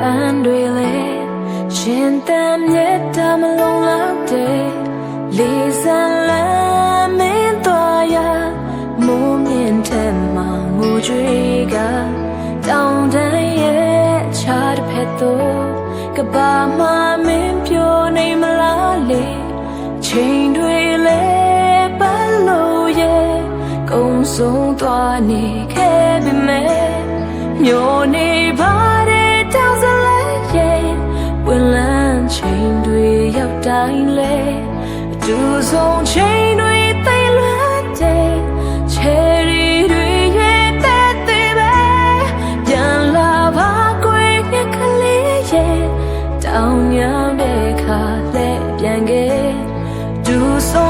ပန်းတွေလေရှင်တမ်းမြတ်တာမလုံးလောက်တဲ့လေးစံလမ်းမင်းသွားရမိုးမြင့်ထက်မှငိုကြွေးကတောင်တန်းရဲ့ချားတစ်ဖက်သို့ကဘာမှမင်းပြောနေမလားလေချိန်တွေလေပတ်လို့ရဲ့ကုံဆုံးသွားနေခဲ့ပြီမဲ့မျိုး ချိန်တွေရောက်တိုင်းလဲအတူဆုံးချိန်တွေသိလွတ်တဲ့ cherry တွေရဲ့တဲ့သေးပဲပြန်လာပါကွယ်ငါကလေးရဲ့တောင်းညံတဲ့ခါလဲပြန်ခဲ့ဒူဆုံး